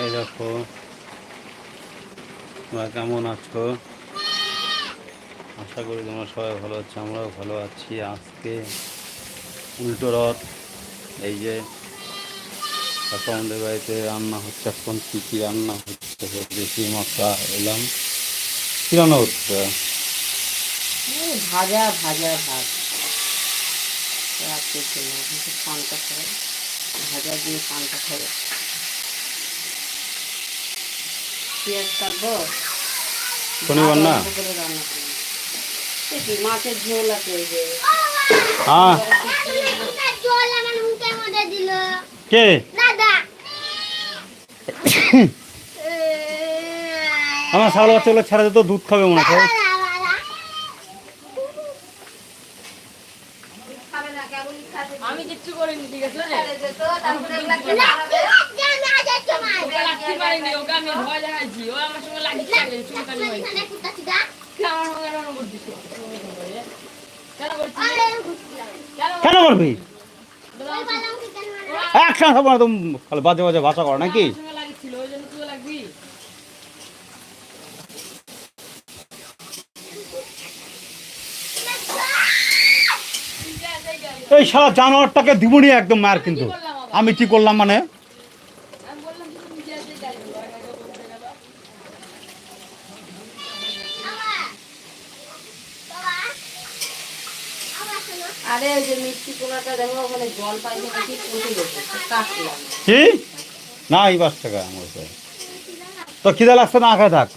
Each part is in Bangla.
এই দেখো। তোমরা কেমন আছো? আশা করি তোমরা সবাই ভালো আছো, আমরাও ভালো আছি। আজকে উল্টো রথ, এই যে আমাদের বাড়িতে রান্না হচ্ছে, এখন কী কী রান্না হচ্ছে, দেশি মশলা, এলাম। কী রান্না হচ্ছে? ভাজা ভাজা ভাত। ভাজা দিয়ে পান্তা খাবে পেঁয়াজ কাটবো শনিবার না? মাছের ঝোল আছে ওই যে। হ্যাঁ। কে? আমার ছাগল বাচ্চাগুলো ছাড়া যেত দুধ খাবে মনে হয় আমি কিচ্ছু করিনি ঠিক আছে ওকে লাগতে পারিনি ওকে আমি ভয় দেখাইছি ও আমার সঙ্গে লাগিয়ে হয়েছে কেন করছিস কেন কেন করবি? খালি বাজে বাজে ভাষা কর নাকি? আমার সঙ্গে লাগিয়েছিল ওই জন্য তুই লাগবি? এই সারা জানোয়ারটাকে দিবনি একদম মার কিন্তু। আমি কি করলাম মানে আমি বললাম তুই নিজে এসে যাবি আগে আগে বলতে গেল আরে ওই যে মিষ্টি কুমড়াটা দেখো ওখানে জল পাইছে নাকি পচে গেছে কাটলাম কি? না এই পাঁচ টাকা আমার। তো খিদে লাগছে না খায় থাক।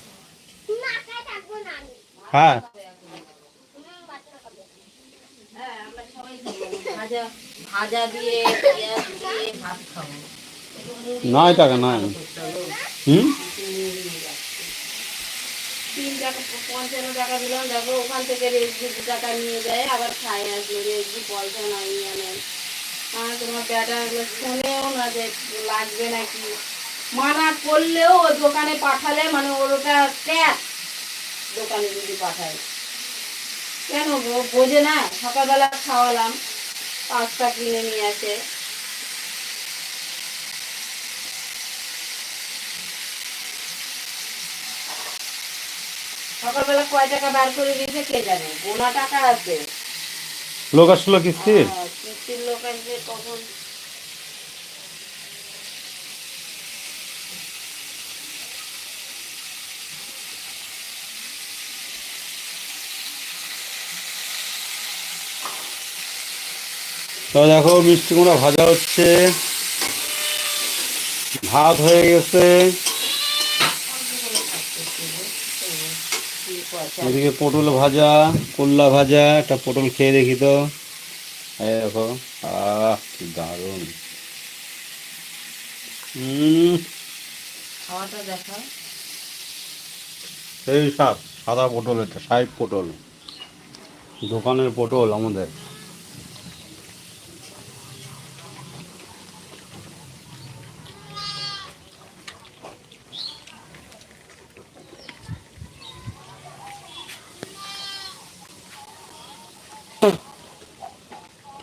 হ্যাঁ। হ্যাঁ আমরা সবাই খাব। ভাজা ভাজা দিয়ে পেঁয়াজ দিয়ে ভাত খাব নয় টাকা নয় হুম তিন টাকা, পঞ্চান্ন টাকা দিলাম। দেখো, ওখান থেকে রেসবি দু টাকা নিয়ে যায়, আবার খাই আসবে রেসবি পয়সা নাই নিয়ে নেন আর তোমার ব্যাটা শুনেও না যে লাগবে নাকি। মানা করলেও ওই দোকানে পাঠালে মানে ওর ওটা ট্যাপ দোকানে যদি পাঠায়। কেন? বোঝে না, সকালবেলা খাওয়ালাম, পাঁচটা কিনে নিয়ে আসে। সকালবেলা কয় টাকা বার করে দিয়েছে কে জানে? গোনা টাকা আছে। লোক আসলো কিস্তির? কিস্তির লোক আসবে কখন? তো দেখো মিষ্টি কুমড়া ভাজা হচ্ছে। ভাত হয়ে গেছে। এদিকে পটল ভাজা করলা ভাজা একটা পটল খেয়ে দেখি তো। এই দেখো আহ কি দারুণ। দেখা সেই সাত সাদা পটল এটা সাইড পটল। দোকানের পটল আমাদের।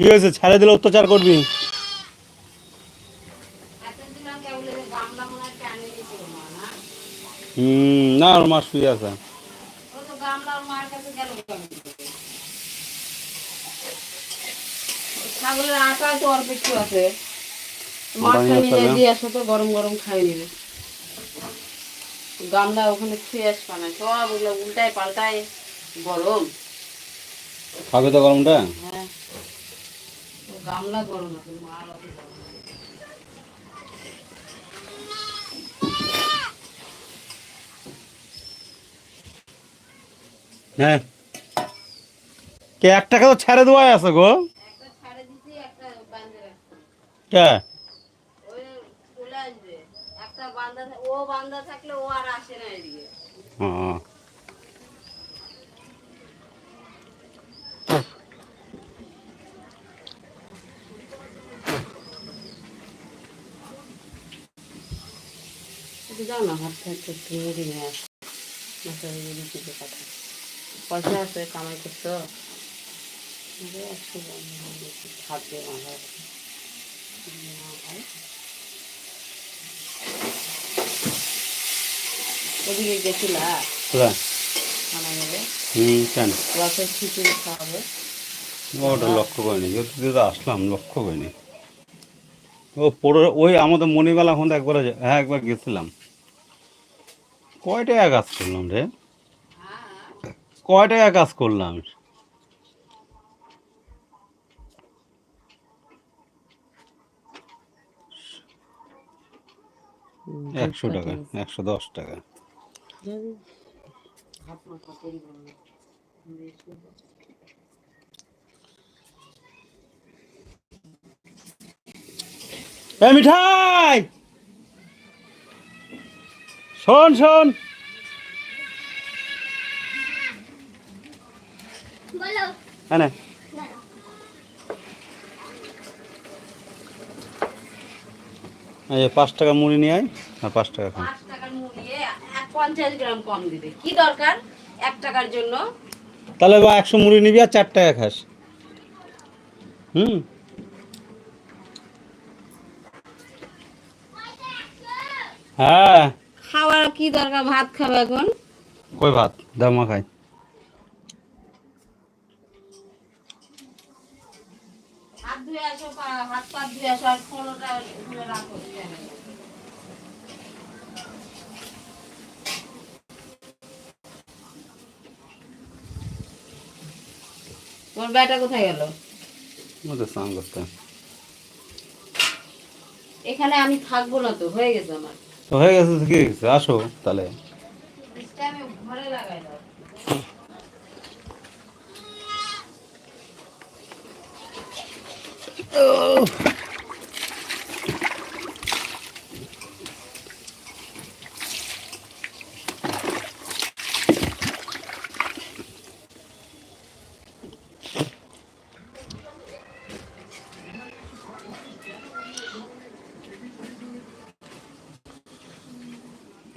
কি হয়েছে? ছেড়ে দিলে অত্যাচার করবি। হুম না ওর মা শুয়ে আছে? ছাগলের আটা তো অল্প একটু আছে। মাছটা নিয়ে নিয়ে দিয়ে আসো তো গরম গরম খাই নিবে। গামলা ওখানে ছুঁয়ে আসবে না সব ওগুলো উল্টায় পাল্টায় গরম। খাবে তো গরমটা? হ্যাঁ। গামলা গরম আছে মার অত গরম হ্যাঁ। কে এক ছেড়ে দেওয়াই আছে গো। কে? ও বান্ধা থাকলে ও আর আসে না এদিকে। যাও না হাত একটু মুড়ি নিয়ে আস। কথা। পয়সা আছে কামাই একশো হাত দিয়ে বাঁধা ওদিকে গেছিলা? ওটা লক্ষ্য করিনি। যেহেতু দিদা আসলাম লক্ষ্য করিনি। ও পড়ে ওই আমাদের মণিমেলা এখন একবার হ্যাঁ একবার গেছিলাম। কয় টাকা কাজ করলাম রে? কয় টাকা কাজ করলাম? একশো টাকা একশো দশ টাকা। মিঠাই! শোন শোন। হ্যাঁ এই পাঁচ টাকা মুড়ি নিয়ে আয় আর পাঁচ টাকা খান পাঁচ টাকার মুড়িয়ে পঞ্চাশ গ্রাম কম দিবে। কি দরকার? এক টাকার জন্য? তাহলে বা একশো মুড়ি নিবি আর চার টাকা খাস। হুম? হ্যাঁ। খাওয়ার কি দরকার? ভাত খাবে এখন? কই ভাত? দামা খাই। হাত ধুয়ে আসো হাত পা ধুয়ে আসো আর ফোনটা ধুয়ে রাখো। তোমার ব্যাটা কোথায় গেল? ওদের স্নান করতে। এখানে আমি থাকব না তো হয়ে গেছে আমার। তো হয়ে গেছে কি আসো তাহলে। ফ্রিজটা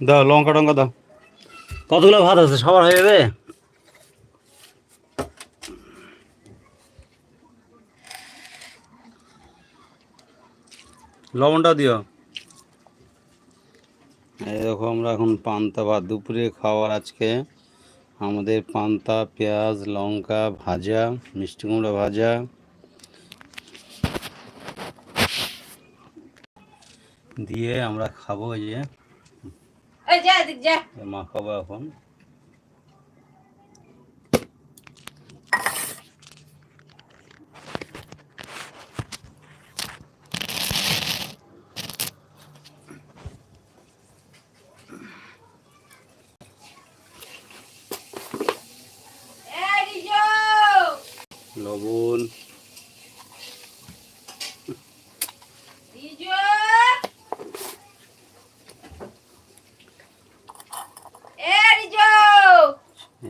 দাও লঙ্কা টঙ্কা দাও। কতগুলো ভাত আছে? সবার হয়ে যাবে? লবণটা দিও। এই দেখো আমরা এখন পান্তা ভাত দুপুরে খাওয়ার আজকে। আমাদের পান্তা পেঁয়াজ লঙ্কা ভাজা মিষ্টি কুমড়া ভাজা। দিয়ে আমরা খাব যে যা এদিক যা মাখাবো এখন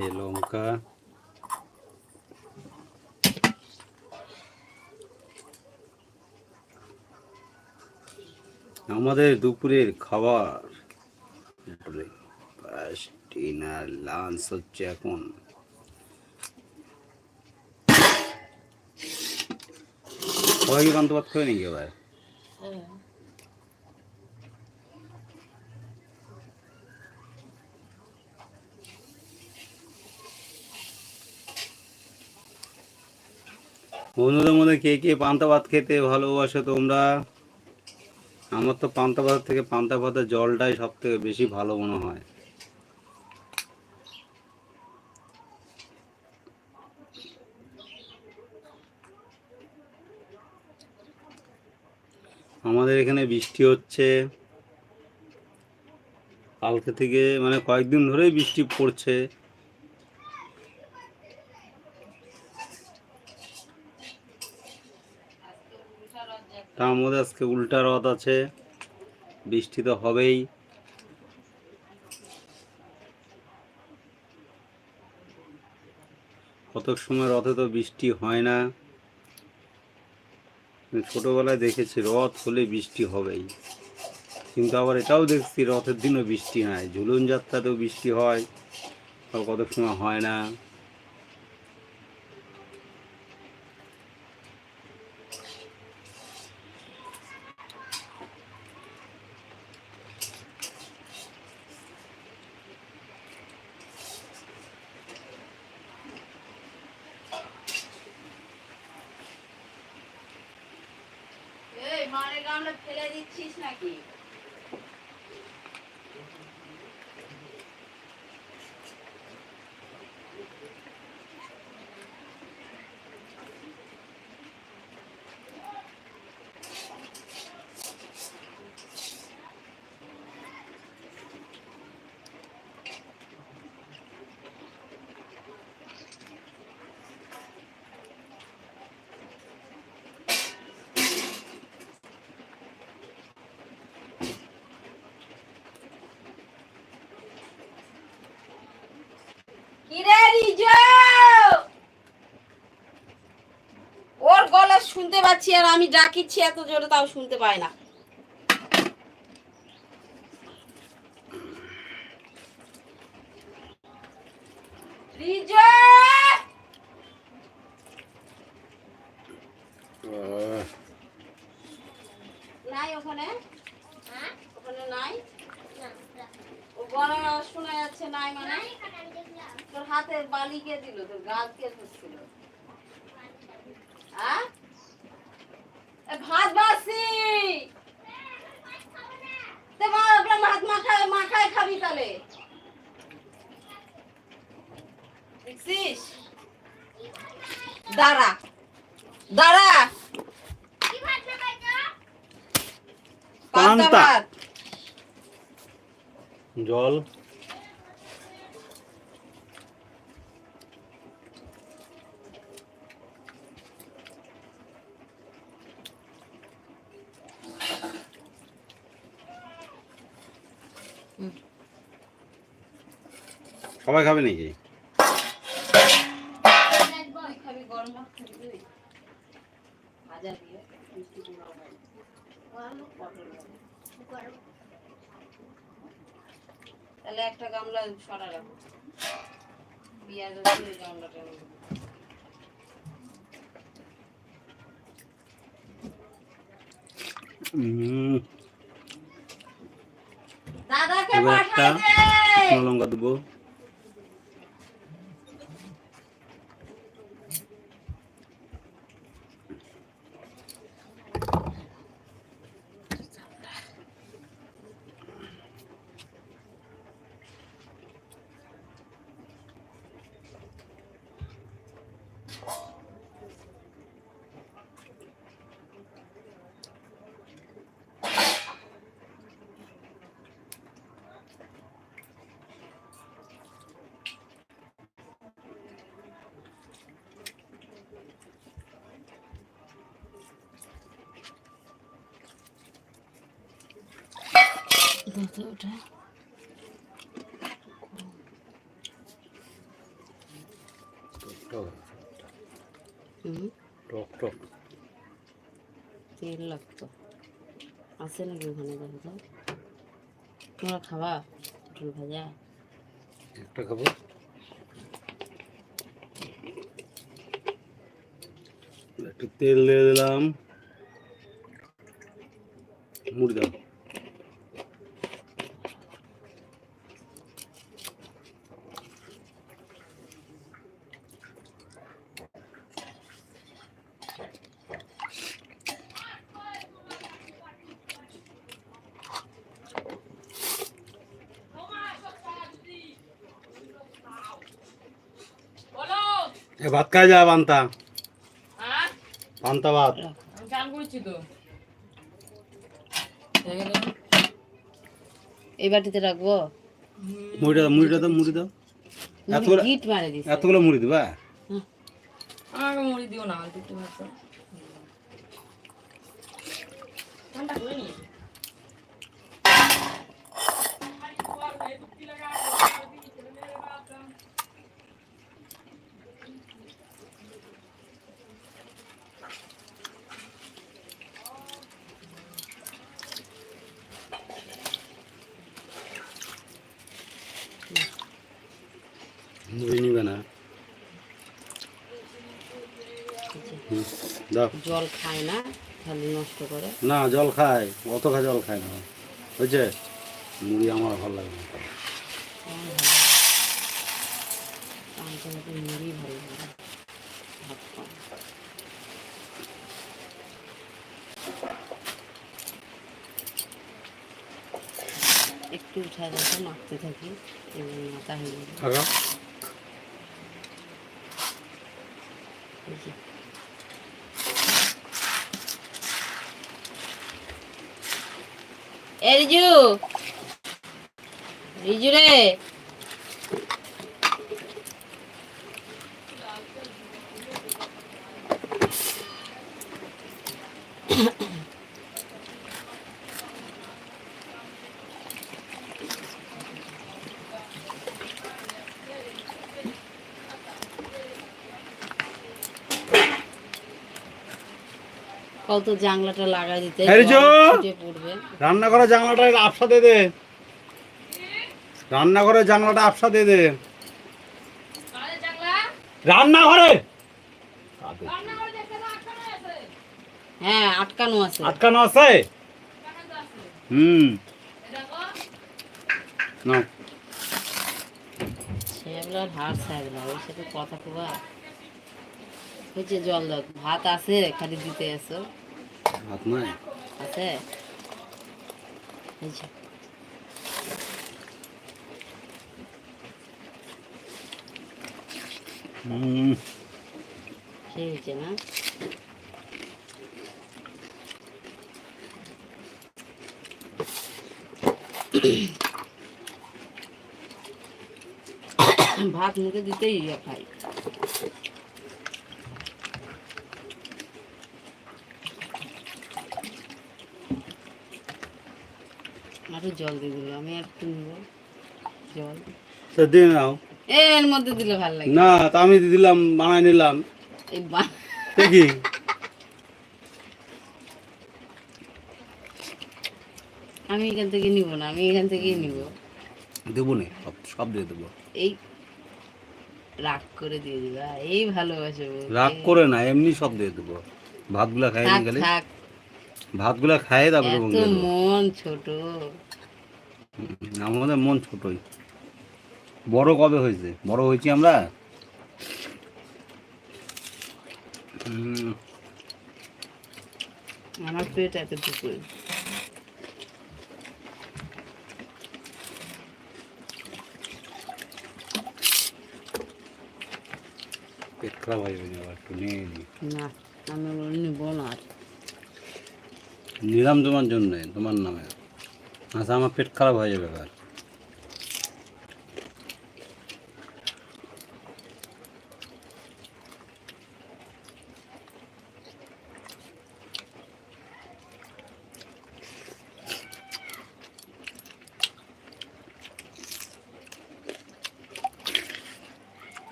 এই লঙ্কা। আমাদের দুপুরের খাবার ডিনার লাঞ্চ হচ্ছে এখন। সবাই কি পান্তা ভাত খাবে নাকি এবার বন্ধুদের মধ্যে কে কে পান্তা ভাত খেতে ভালোবাসে তোমরা? আমার তো পান্তা ভাত থেকে পান্তা ভাতের জলটাই সব থেকে বেশি ভালো মনে হয়। আমাদের এখানে বৃষ্টি হচ্ছে। কালকে থেকে মানে কয়েকদিন ধরেই বৃষ্টি পড়ছে। তার মধ্যে আজকে উল্টা রথ আছে। বৃষ্টি তো হবেই। কত সময় রথে তো বৃষ্টি হয় না। ছোটবেলায় দেখেছি রথ হলে বৃষ্টি হবেই। কিন্তু আবার এটাও দেখছি রথের দিনও বৃষ্টি হয় ঝুলন যাত্রাতেও বৃষ্টি হয় কতক সময় হয় না আমরা ফেলে দিচ্ছিস নাকি কিরে রিজো ওর গলা পাচ্ছি আর আমি ডাকিচ্ছি এত জোরে তাও শুনতে পায় না। নাই ওখানে? হ্যাঁ? ওখানে নাই? না না। ও গলা শোনা যাচ্ছে নাই মানে? এখানে আমি দেখলাম। তোর হাতে বালি কে দিল তোর গাছ কে ধরছিল হ্যাঁ ভাত বাসি তে ভাত মাখায় মাখায় খাবি তাহলে। দেখছিস? দাঁড়া। জল সবাই খাবে নাকি তুই খাবি গরম ভাত খাবি তুই ভাজা দিয়ে মিষ্টি কুমড়ো ভাজা পটল খাবে নাকি? তাহলে একটা গামলা সরা রাখো। পেঁয়াজ আছে গামলাটা দাদাকে পাঠাই দে! লঙ্কা দেবো। টক হুম, টক টক তেল লাগতো আছে নাকি ওখানে দেখো তো তোমরা খাবা পটল ভাজা একটা খাব একটু তেল দিয়ে দিলাম মুড়ি দাও ভাত খাই যা পান্তা। পান্তা ভাত। এই বাটিতে রাখব? মুড়িটা মুড়িটা দাও মুড়ি দাও। এতগুলো গিট মারে এতগুলো মুড়ি দিবা? আমাকে মুড়ি দিও না অল্প একটু ভাত ঠান্ডা করে নিয়ে? জল খায় না খালি নষ্ট করে। না জল খায় অত খা জল খায় না। বুঝছে মুড়ি আমার ভালো লাগে না। মুড়ি ভালো লাগে একটু উঠা যাতে মাখতে থাকি এবং মাথা হয়ে যাবে। এ রিজু রিজু রে কত জাংলাটা লাগা দিতে রান্না করা জানলাটা আপসা দে জানলাটা আপসা দে দে। রান্নাঘরে? হ্যাঁ আটকানো আছে। আটকানো আছে? হুম। না ছাগলা ওর সাথে কথা কবা। হচ্ছে জল দাও ভাত আছে খালি দিতে আসো হাত নাই? আছে। এই যে। হুম। সেই হয়েছে না? ভাত মুখে দিতেই খাই আরও জল দিয়ে দিল আমি আর একটু নিব। জল। তো দিয়ে নাও। এর মধ্যে দিলে ভালো লাগে। না তা আমি দিলাম বানাই নিলাম। এই দেখি আমি এখান থেকে নিব না আমি এখান থেকেই নিব। দেবো নে সব সব দিয়ে দেবো। এই রাগ করে দিয়ে দিবা এই ভালোবাসে। রাগ করে না এমনি সব দিয়ে দেবো। ভাতগুলা খাই থাক গেলে? থাক। ভাতগুলা খাই তারপরে মন ছোট। আমাদের মন ছোটই। বড় কবে হয়েছে? বড় হয়েছি আমরা? আমার পেট এতটুকু পেট খারাপ হয়ে যাবে আবার একটু নিয়ে না। আমি বলি নিব না আর। নিলাম তোমার জন্যে তোমার নামে। আচ্ছা আমার পেট খারাপ হয়ে যাবে এবার।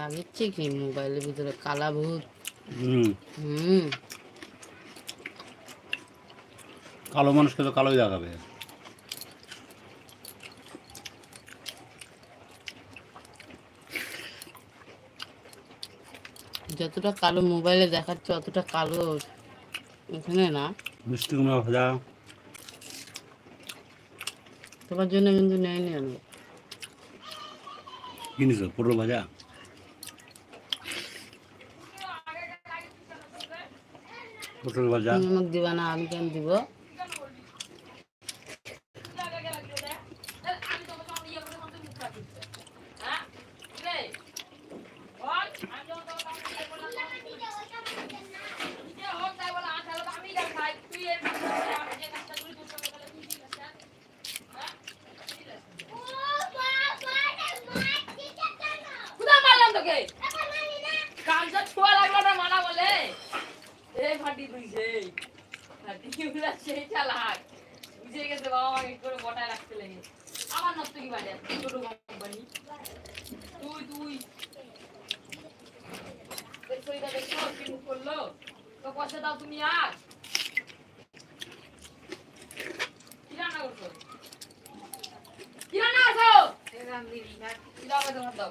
লাগছে কি মোবাইলের ভিতরে? কালা ভূত হুম। হুম। কালো মানুষকে তো কালোই দেখাবে। যতটা কালো মোবাইলে দেখাচ্ছে অতটা কালো এখানে না। মিষ্টি কুমড়া ভাজা। তোমার জন্য কিন্তু নেয়নি আমি। কিনিস পটল ভাজা? পটল ভাজা। আমাকে দিবা না আমি কেন দিব ও বাবা মার দিতে কেন কোথায় মারলাম তোকে এখন মানি না কানটা ছোঁয়া লাগল না মানা বলে এই ফাটি তুইছে ফাটি সেই চালাক বুঝে গেছে বাবা আমাকে করে বটায় রাখতে লেগে আমার নষ্ট কি বাড়ি আছে ছোট কোম্পানি তুই তুই শরীরটা দেখছ কি মুখ করল তো পয়সা দাও তুমি আর কি রান্না করছ? কি রান্না করছ? তোমার দাও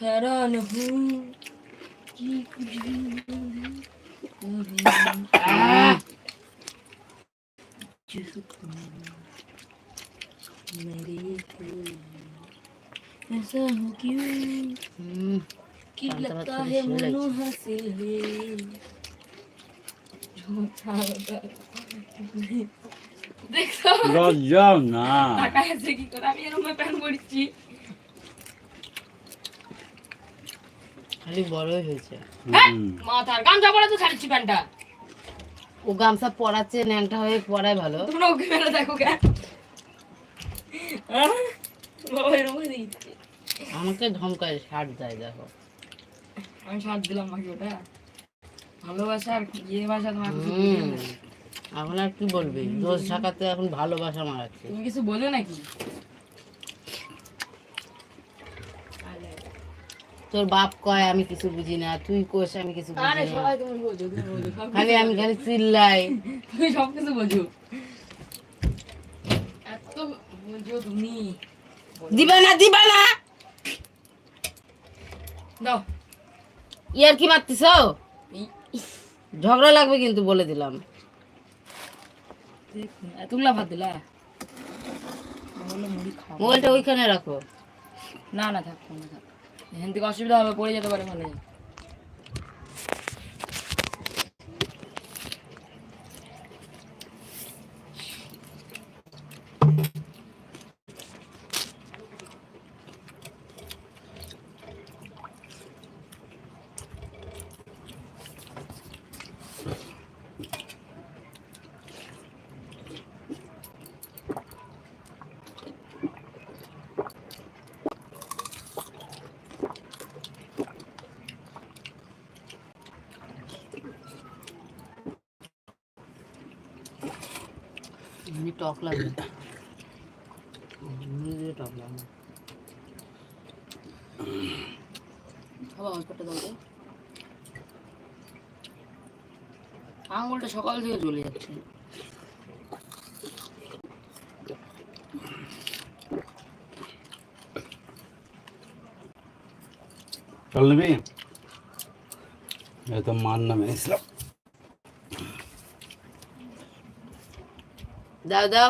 हैरान हूँ कि कुछ भी ऐसा हो क्यों कि लगता है मनो हासिल है झूठा দেখছো লজ্জাও না টাকা আছে কি করে আমি এরকম প্যান্ট পড়ছি খালি বড়ই হয়েছে। মাথার গামছা পরে তো ছাড়ছি প্যান্টটা। ও গামছা পরাচ্ছে ন্যাংটা হয়ে পরাই ভালো। তোমরা ওকে মেরে দেখো কেন আমাকে ধমকায় শার্ট দেয় দেখো। আমি সাথ দিলাম মাকে ওটা। ভালোবাসার ইয়ে ভাষা তোমার। এখন আর কি বলবি? দোষ ঢাকাতে এখন ভালোবাসা মারাচ্ছে। তুমি কিছু বলো নাকি? তোর বাপ কয় আমি কিছু বুঝি না। তুই কোষ আমি কিছু বুঝি না। খালি আমি খালি চিল্লাই। তুমি সব কিছু বোঝো। এত বোঝো তুমি। দিবা না দিবা না! দাও। ইয়ার কি মারতিস ঝগড়া লাগবে কিন্তু বলে দিলাম। এতগুলা ভাত দিলা? মোবাইলটা ওইখানে রাখো। না না থাক না থাক। এখান অসুবিধা হবে পড়ে যেতে পারে মানে এমনি টক লাগবে আঙুলটা সকাল থেকে চলে যাচ্ছে। চল নিবি। এই তো মার নামে এসলাম। দাও দাও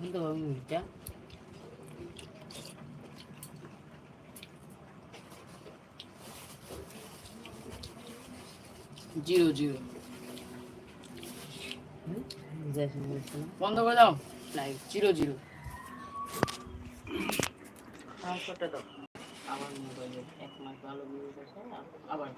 কিন্তু মুড়িটা জিরো জিরো যাইছে মুড়িটা জিরো বন্ধ করে দাও। লাইভ জিরো জিরো দাও। আমার মোবাইলে। এক মাস ভালো আবার